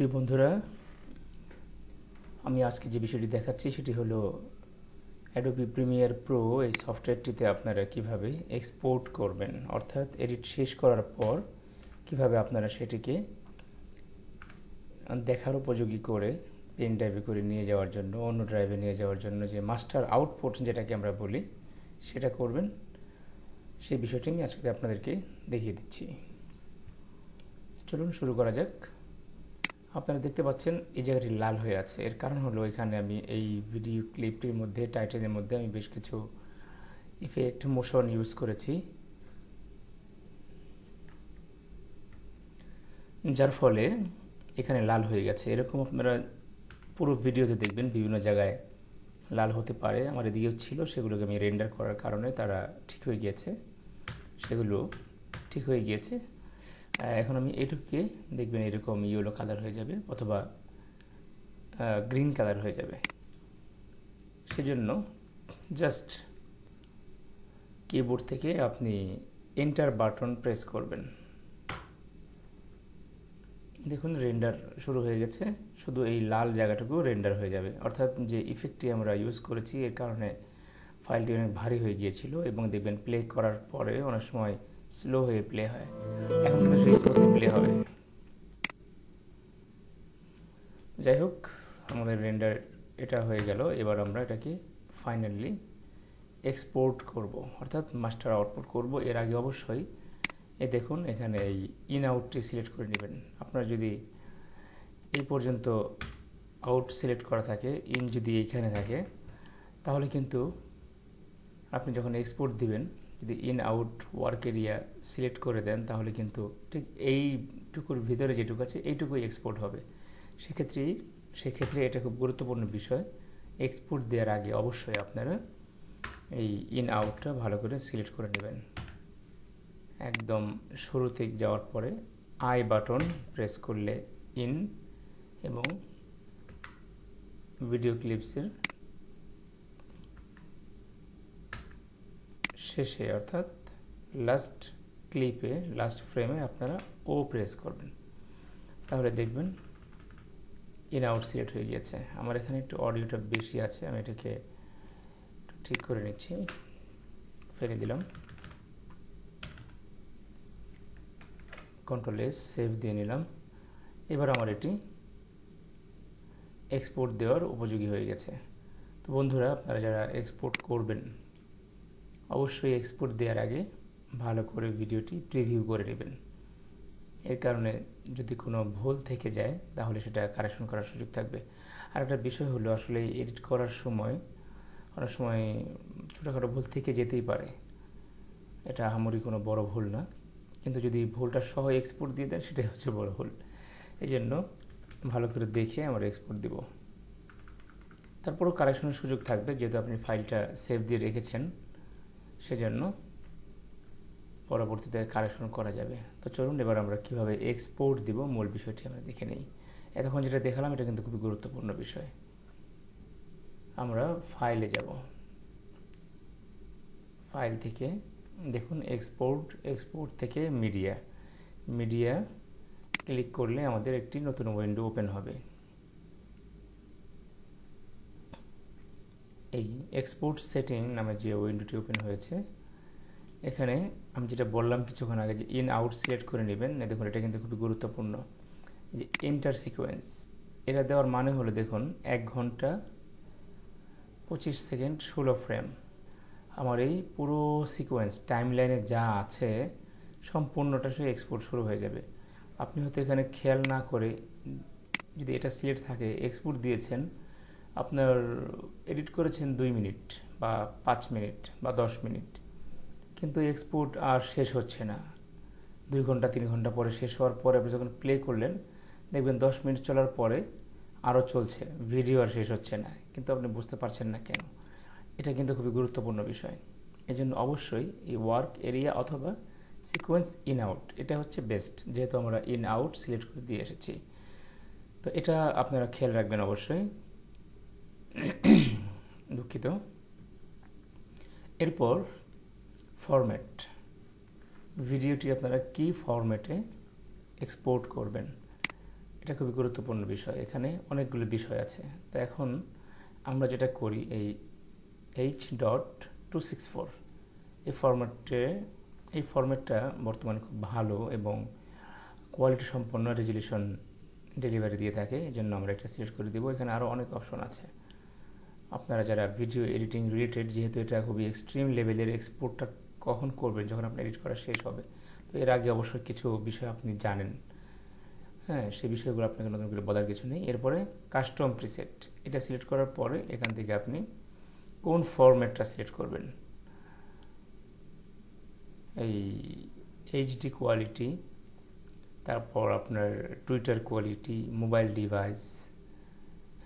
প্রিয় বন্ধুরা, আমি আজকে যে বিষয়টি দেখাচ্ছি সেটি হলো অ্যাডোবি প্রিমিয়ার প্রো এই সফটওয়্যারটিতে আপনারা কীভাবে এক্সপোর্ট করবেন, অর্থাৎ এডিট শেষ করার পর কীভাবে আপনারা সেটিকে দেখার উপযোগী করে পেন ড্রাইভে করে নিয়ে যাওয়ার জন্য, অন্য ড্রাইভে নিয়ে যাওয়ার জন্য যে মাস্টার আউটপুট যেটাকে আমরা বলি, সেটা করবেন। সেই বিষয়টি আমি আজকে আপনাদেরকে দেখিয়ে দিচ্ছি। চলুন শুরু করা যাক। আপনারা দেখতে পাচ্ছেন এই জায়গাটি লাল হয়ে আছে। এর কারণ হলো এখানে আমি এই ভিডিও ক্লিপটির মধ্যে, টাইটেলের মধ্যে আমি বেশ কিছু ইফেক্ট মোশন ইউজ করেছি। যার ফলে এখানে লাল হয়ে গেছে। এরকম আপনারা পুরো ভিডিওতে দেখবেন বিভিন্ন জায়গায় লাল হতে পারে। আমার এদিকেও ছিল, সেগুলোকে আমি রেন্ডার করার কারণে তারা ঠিক হয়ে গিয়েছে। সেগুলো ঠিক হয়ে গিয়েছে। এখন আমি এটুকুকে দেখবেন এরকম ইয়েলো কালার হয়ে যাবে অথবা গ্রিন কালার হয়ে যাবে। সেজন্য জাস্ট কিবোর্ড থেকে আপনি এন্টার বাটন প্রেস করবেন। দেখুন রেন্ডার শুরু হয়ে গেছে, শুধু এই লাল জায়গাটুকু রেন্ডার হয়ে যাবে। অর্থাৎ যে ইফেক্টটি আমরা ইউজ করেছি, এর কারণে ফাইলটি অনেক ভারী হয়ে গিয়েছিল এবং দেখবেন প্লে করার পরে অনেক সময় স্লো হয়ে প্লে হয়। এখন কিন্তু সেই স্মুথলি প্লে হবে। যাই হোক, আমাদের রেন্ডার এটা হয়ে গেল। এবার আমরা এটাকে ফাইনালি এক্সপোর্ট করব। অর্থাৎ মাস্টার আউটপুট করব। এর আগে অবশ্যই এ দেখুন, এখানে এই ইন আউটটি সিলেক্ট করে নেবেন। আপনার যদি এই পর্যন্ত আউট সিলেক্ট করা থাকে ইন যদি এইখানে থাকে, তাহলে কিন্তু আপনি যখন এক্সপোর্ট দিবেন যদি in out work area select করে দেন, তাহলে কিন্তু ঠিক এইটুকুর ভিতরে যেটুকু আছে, এইটুকুই এক্সপোর্ট হবে। সেক্ষেত্রে সেক্ষেত্রে এটা খুব গুরুত্বপূর্ণ বিষয়। এক্সপোর্ট দেওয়ার আগে অবশ্যই আপনারা এই ইন আউটটা ভালো করে সিলেক্ট করে নেবেন। একদম শুরুতে যাওয়ার পরে আই বাটন প্রেস করলে ইন এবং ভিডিও ক্লিপসের শেষে, অর্থাৎ লাস্ট ক্লিপে লাস্ট ফ্রেমে আপনারা ও প্রেস করবেন। তাহলে দেখবেন ইন আউট সিলেক্ট হয়ে গিয়েছে। আমার এখানে একটু অডিওটা বেশি আছে, আমি এটাকে ঠিক করে নিচ্ছি। ফেলে দিলাম। কন্ট্রোল এস সেভ দিয়ে নিলাম। এবার আমার এটি এক্সপোর্ট দেওয়ার উপযোগী হয়ে গেছে। তো বন্ধুরা, আপনারা যারা এক্সপোর্ট করবেন অবশ্যই এক্সপোর্ট দেওয়ার আগে ভালো করে ভিডিওটি প্রিভিউ করে নেবেন। এর কারণে যদি কোনো ভুল থেকে যায়, তাহলে সেটা কারেকশন করার সুযোগ থাকবে। আর একটা বিষয় হলো, আসলে এডিট করার সময়, অনেক সময় ছোটোখাটো ভুল থেকে যেতেই পারে। এটা আহামরি কোনো বড় ভুল না। কিন্তু যদি ভুলটা সহ এক্সপোর্ট দিয়ে দেন, সেটাই হচ্ছে বড় ভুল। এই জন্য ভালো করে দেখে আমরা এক্সপোর্ট দিব। তারপরও কারেকশনের সুযোগ থাকবে, যেহেতু আপনি ফাইলটা সেভ দিয়ে রেখেছেন। সেজন্য পরবর্তীতে কারেকশন করা যাবে। তো চলুন এবার আমরা কীভাবে এক্সপোর্ট দিব মূল বিষয়টি আমরা দেখে নিই। এতক্ষণ যেটা দেখালাম, এটা কিন্তু খুবই গুরুত্বপূর্ণ বিষয়। আমরা ফাইলে যাব। ফাইল থেকে দেখুন এক্সপোর্ট এক্সপোর্ট থেকে মিডিয়া মিডিয়া ক্লিক করলে আমাদের একটি নতুন উইন্ডো ওপেন হবে। এই এক্সপোর্ট সেটিং নামে যে উইন্ডোটি ওপেন হয়েছে, এখানে আমি যেটা বললাম কিছুক্ষণ আগে যে ইন আউট সিলেক্ট করে নেবেন। দেখুন, এটা কিন্তু খুবই গুরুত্বপূর্ণ। যে এন্টার সিকোয়েন্স এটা দেওয়ার মানে হলো দেখুন, এক ঘণ্টা পঁচিশ সেকেন্ড ষোলো ফ্রেম আমার এই পুরো সিকোয়েন্স টাইম লাইনে যা আছে, সম্পূর্ণটা সে এক্সপোর্ট শুরু হয়ে যাবে। আপনি হয়তো এখানে খেয়াল না করে যদি এটা সিলেক্ট থাকে এক্সপোর্ট দিয়েছেন আপনার এডিট করেছেন দুই মিনিট বা পাঁচ মিনিট বা দশ মিনিট। কিন্তু এক্সপোর্ট আর শেষ হচ্ছে না। দুই ঘণ্টা, তিন ঘণ্টা পরে শেষ হওয়ার পরে আপনি যখন প্লে করলেন, দেখবেন দশ মিনিট চলার পরে আরও চলছে ভিডিও আর শেষ হচ্ছে না। কিন্তু আপনি বুঝতে পারছেন না কেন। এটা কিন্তু খুবই গুরুত্বপূর্ণ বিষয়। এই জন্য অবশ্যই এই ওয়ার্ক এরিয়া অথবা সিকোয়েন্স ইন আউট এটা হচ্ছে বেস্ট যেহেতু আমরা ইন আউট সিলেক্ট করে দিয়ে এসেছি। তো এটা আপনারা খেয়াল রাখবেন অবশ্যই। দুঃখিত। এরপর ফরম্যাট ভিডিওটি আপনারা কি ফরম্যাটে এক্সপোর্ট করবেন? এটা খুবই গুরুত্বপূর্ণ বিষয়। এখানে অনেকগুলো বিষয় আছে। তো এখন আমরা যেটা করি, এই H dot two six four এই ফরম্যাটে এই ফরম্যাটটা বর্তমানে খুব ভালো এবং কোয়ালিটি সম্পন্ন রেজলিউশন ডেলিভারি দিয়ে থাকে। এই জন্য আমরা এটা সিলেক্ট করে দেবো। এখানে আরও অনেক অপশন আছে। আপনারা যারা ভিডিও এডিটিং রিলেটেড যেহেতু এটা খুবই এক্সট্রিম লেভেলের এক্সপোর্টটা কখন করবেন, যখন আপনার এডিট করা শেষ হবে? তো এর আগে অবশ্যই কিছু বিষয় আপনি জানেন। হ্যাঁ সেই বিষয়গুলো আপনাকে নতুন করে বলার কিছু নেই। এরপরে কাস্টম প্রিসেট এটা সিলেক্ট করার পরে এখান থেকে আপনি কোন ফরম্যাটটা সিলেক্ট করবেন? এই এইচডি কোয়ালিটি তারপর আপনার টুইটার কোয়ালিটি মোবাইল ডিভাইস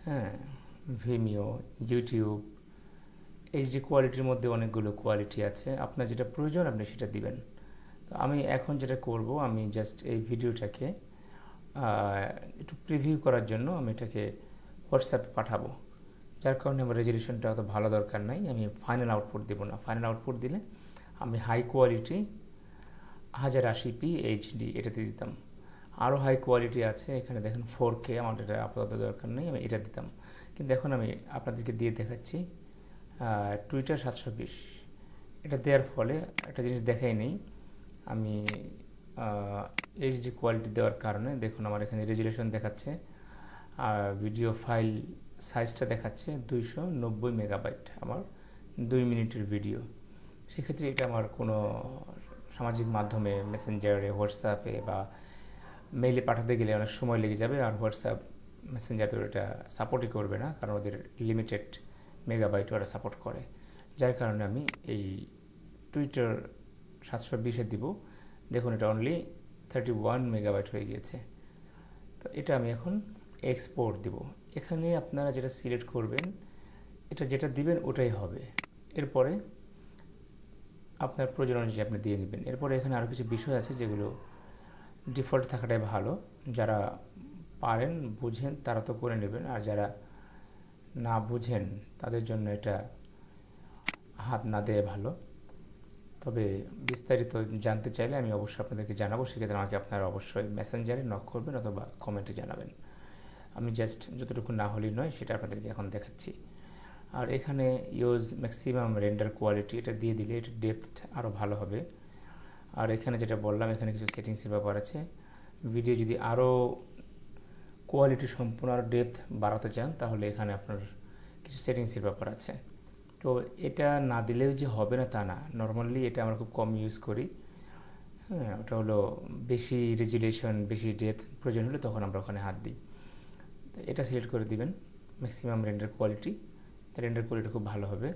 হ্যাঁ। ভিমিও ইউটিউব এইচডি কোয়ালিটির মধ্যে অনেকগুলো কোয়ালিটি আছে। আপনার যেটা প্রয়োজন, আপনি সেটা দিবেন। তো আমি এখন যেটা করব, আমি জাস্ট এই ভিডিওটাকে একটু প্রিভিউ করার জন্য আমি এটাকে হোয়াটসঅ্যাপে পাঠাবো। যার কারণে আমার রেজলিউশনটা অত ভালো দরকার নাই। আমি ফাইনাল আউটপুট দেবো না। ফাইনাল আউটপুট দিলে আমি হাই কোয়ালিটি হাজার আশি পি এইচডি এটাতে দিতাম। আরও হাই কোয়ালিটি আছে। এখানে দেখেন ফোর কে আমার এটা আপাতত দরকার নেই। আমি এটা দিতাম। কিন্তু এখন আমি আপনাদেরকে দিয়ে দেখাচ্ছি টুইটার সাতশো বিশ। এটা দেওয়ার ফলে একটা জিনিস দেখাই নেই। আমি এইচডি কোয়ালিটি দেওয়ার কারণে দেখুন আমার এখানে রেজুলেশন দেখাচ্ছে, আর ভিডিও ফাইল সাইজটা দেখাচ্ছে দুইশো নব্বই মেগাবাইট আমার দুই মিনিটের ভিডিও সেক্ষেত্রে এটা আমার কোনো সামাজিক মাধ্যমে মেসেঞ্জারে হোয়াটসঅ্যাপে বা মেইলে পাঠাতে গেলে অনেক সময় লেগে যাবে, আর হোয়াটসঅ্যাপ মেসেঞ্জার তো এটা সাপোর্টই করবে না, কারণ ওদের লিমিটেড মেগাবাইট ওরা সাপোর্ট করে। যার কারণে আমি এই টুইটার সাতশো বিশে দিব। দেখুন, এটা অনলি থার্টি ওয়ান মেগাবাইট হয়ে গিয়েছে। তো এটা আমি এখন এক্সপোর্ট দিব। এখানে আপনারা যেটা সিলেক্ট করবেন, এটা যেটা দিবেন ওটাই হবে। এরপরে আপনার প্রয়োজন অনুযায়ী আপনি দিয়ে নেবেন। এরপরে এখানে আরও কিছু বিষয় আছে যেগুলো ডিফল্ট থাকাটাই ভালো। যারা পারেন, বুঝেন, তারা তো করে নেবেন। আর যারা না বুঝেন, তাদের জন্য এটা হাত না দেয় ভালো। তবে বিস্তারিত জানতে চাইলে আমি অবশ্যই আপনাদেরকে জানাব। সেক্ষেত্রে আমাকে আপনারা অবশ্যই মেসেঞ্জারে নক করবেন অথবা কমেন্টে জানাবেন। আমি জাস্ট যতটুকু না হলেই নয়, সেটা আপনাদেরকে এখন দেখাচ্ছি। আর এখানে ইউজ ম্যাক্সিমাম রেন্ডার কোয়ালিটি এটা দিয়ে দিলে এটা ডেপথ আরও ভালো হবে। আর এখানে যেটা বললাম, এখানে কিছু সেটিংসের ব্যাপার আছে। ভিডিও যদি আরও কোয়ালিটি সম্পূর্ণ আরও ডেপথ বাড়াতে চান, তাহলে এখানে আপনার কিছু সেটিংসের ব্যাপার আছে। তো এটা না দিলেও যে হবে না তা না। নর্মালি এটা আমরা খুব কম ইউজ করি। হ্যাঁ ওটা হলো বেশি রেজুলেশন বেশি ডেপথ প্রয়োজন হলে তখন আমরা ওখানে হাত দিই। এটা সিলেক্ট করে দিবেন maximum render quality render quality খুব ভালো হবে।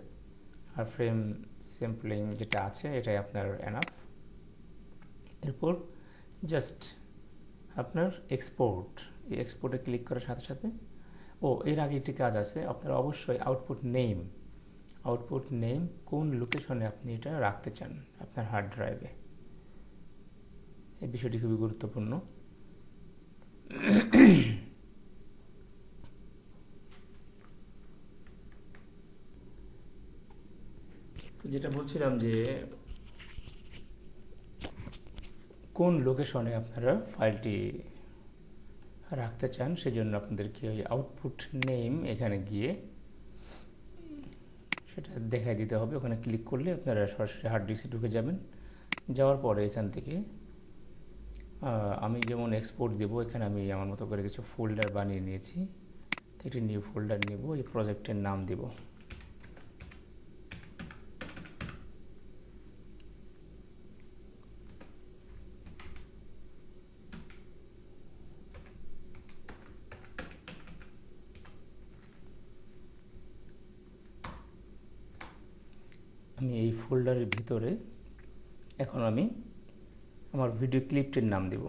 আর ফ্রেম স্যাম্পলিং যেটা আছে, এটাই আপনার এনাফ এরপর জাস্ট আপনার এক্সপোর্ট এই এক্সপোর্টে ক্লিক করার সাথে সাথে, ও, এর আগে একটি কাজ আছে, আপনার অবশ্যই আউটপুট নেম আউটপুট নেম কোন লোকেশনে আপনি এটা রাখতে চান আপনার হার্ড ড্রাইভে এই বিষয়টি খুবই গুরুত্বপূর্ণ। যেটা বলছিলাম যে, কোন লোকেশনে আপনারা ফাইলটি রাখতে চান, সেজন্য আপনাদেরকে ওই আউটপুট নেম এখানে গিয়ে সেটা দেখাই দিতে হবে। ওখানে ক্লিক করলে আপনারা সরাসরি হার্ড ডিস্কে ঢুকে যাবেন। যাওয়ার পরে এখান থেকে আমি যেমন এক্সপোর্ট দেব, এখানে আমি আমার মতো করে কিছু ফোল্ডার বানিয়ে নিয়েছি। একটি নিউ ফোল্ডার নেব, এই প্রজেক্টের নাম দেব আমি এই ফোল্ডারের ভিতরে এখন আমি আমার ভিডিও ক্লিপটির নাম দেব।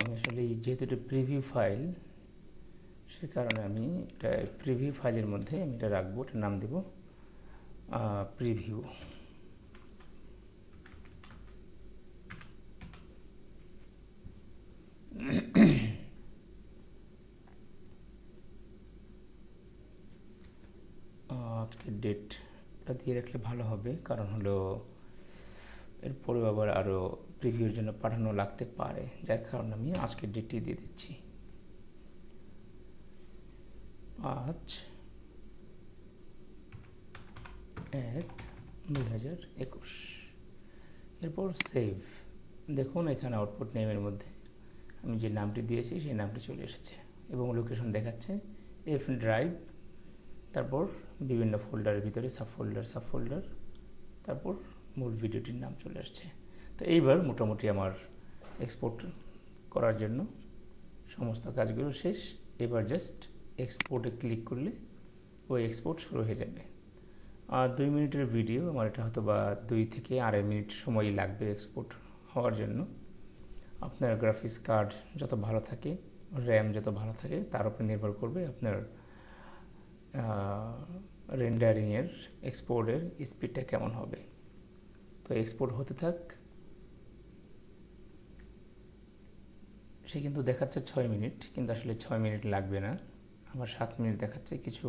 আমি আসলে যেহেতু এটা প্রিভিউ ফাইল সে কারণে আমি এটা প্রিভিউ ফাইলের মধ্যে আমি এটা রাখব এটা নাম দেব প্রিভিউ আজকে ডেটটা দিয়ে রাখলে ভালো হবে, কারণ হলো এরপরে আবার আরও প্রিভিউর জন্য পাঠানো লাগতে পারে, যার কারণে আমি আজকের ডেটটি দিয়ে দিচ্ছি। পাঁচ, এক, দুই হাজার একুশ। এরপর সেভ দেখুন এখানে আউটপুট নেমের মধ্যে আমি যে নামটি দিয়েছি, সেই নামটি চলে এসেছে এবং লোকেশন দেখাচ্ছে এফ ড্রাইভ তারপর বিভিন্ন ফোল্ডারের ভিতরে সাব ফোল্ডার সাব ফোল্ডার তারপর মূল ভিডিওটির নাম চলে আসছে। তো এইবার মোটামুটি আমার এক্সপোর্ট করার জন্য সমস্ত কাজগুলো শেষ। এবার জাস্ট এক্সপোর্টে ক্লিক করলে ওই এক্সপোর্ট শুরু হয়ে যাবে। আর দুই মিনিটের ভিডিও আমার এটা হয়তো বা দুই থেকে আড়াই মিনিট সময় লাগবে এক্সপোর্ট হওয়ার জন্য। আপনার গ্রাফিক্স কার্ড যত ভালো থাকে র্যাম যত ভালো থাকে, তার উপর নির্ভর করবে আপনার রেন্ডারিংয়ের এক্সপোর্টের স্পিডটা কেমন হবে। তো এক্সপোর্ট হতে থাক, সে কিন্তু দেখাচ্ছে ছয় মিনিট, কিন্তু আসলে ছয় মিনিট লাগবে না। আমার সাত মিনিট দেখাচ্ছে, কিছু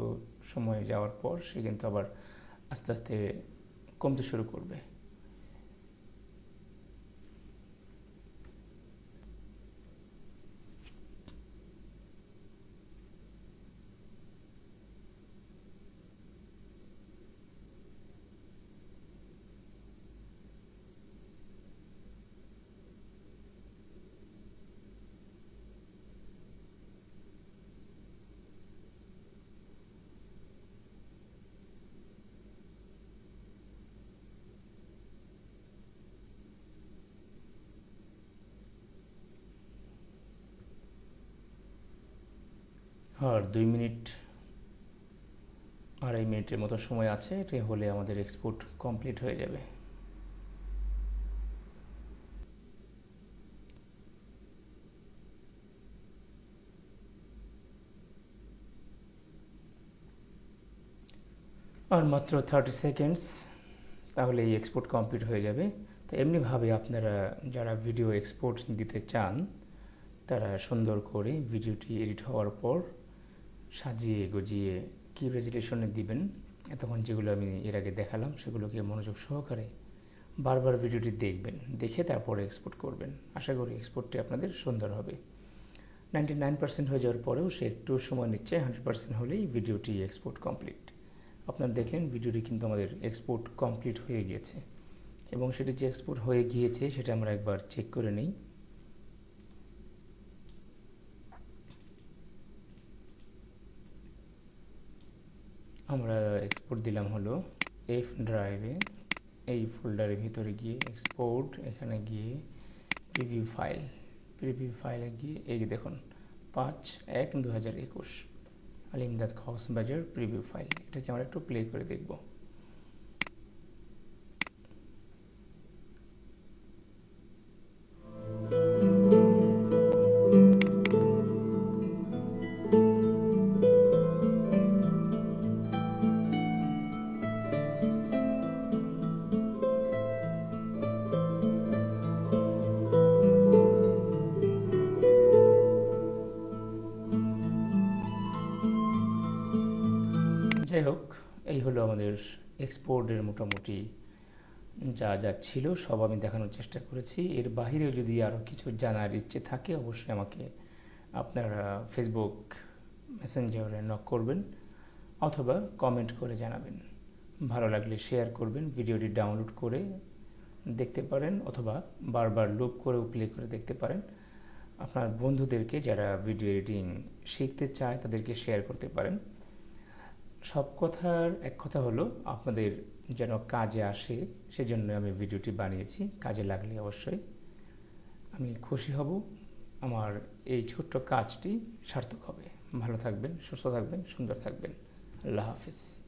সময় যাওয়ার পর সে কিন্তু আবার আস্তে আস্তে কমতে শুরু করবে। আর দুই মিনিট, আড়াই মিনিটের মতো সময় আছে, এটা হলে আমাদের এক্সপোর্ট কমপ্লিট হয়ে যাবে। আর মাত্র থার্টি সেকেন্ডস তাহলে এই এক্সপোর্ট কমপ্লিট হয়ে যাবে। তো এমনিভাবে আপনারা যারা ভিডিও এক্সপোর্ট দিতে চান, তারা সুন্দর করে ভিডিওটি এডিট হওয়ার পর সাজিয়ে গজিয়ে কী রেজুলেশনে দিবেন? এতক্ষণ যেগুলো আমি এর আগে দেখালাম, সেগুলোকে মনোযোগ সহকারে বারবার ভিডিওটি দেখবেন, দেখে তারপরে এক্সপোর্ট করবেন। আশা করি এক্সপোর্টটি আপনাদের সুন্দর হবে। নাইনটি নাইন পার্সেন্ট হয়ে যাওয়ার পরেও সে একটু সময় নিচ্ছে হান্ড্রেড পার্সেন্ট হলেই ভিডিওটি এক্সপোর্ট কমপ্লিট আপনারা দেখলেন ভিডিওটি কিন্তু আমাদের এক্সপোর্ট কমপ্লিট হয়ে গিয়েছে। এবং সেটি যে এক্সপোর্ট হয়ে গিয়েছে, সেটা আমরা একবার চেক করে নিই। আমরা এক্সপোর্ট দিলাম হলো এফ ড্রাইভে এই ফোল্ডারের ভিতরে গিয়ে এক্সপোর্ট এখানে গিয়ে প্রিভিউ ফাইল প্রিভিউ ফাইলে গিয়ে এই যে দেখুন, পাঁচ এক দু হাজার একুশ। আলিমদাদ বাজার প্রিভিউ ফাইল এটাকে আমরা একটু প্লে করে দেখব। আমাদের এক্সপোর্টের মোটামুটি যা যা ছিল সব আমি দেখানোর চেষ্টা করেছি। এর বাহিরেও যদি আরও কিছু জানার ইচ্ছে থাকে, অবশ্যই আমাকে আপনারা ফেসবুক মেসেঞ্জারে নক করবেন অথবা কমেন্ট করে জানাবেন। ভালো লাগলে শেয়ার করবেন, ভিডিওটি ডাউনলোড করে দেখতে পারেন অথবা বারবার লুপ করেও প্লে করে দেখতে পারেন। আপনার বন্ধুদেরকে যারা ভিডিও এডিটিং শিখতে চায়, তাদেরকে শেয়ার করতে পারেন। সব কথার এক কথা হলো, আপনাদের যেন কাজে আসে, সেজন্য আমি ভিডিওটি বানিয়েছি। কাজে লাগলে অবশ্যই আমি খুশি হব। আমার এই ছোট্ট কাজটি সার্থক হবে। ভালো থাকবেন, সুস্থ থাকবেন, সুন্দর থাকবেন। আল্লাহ হাফিজ।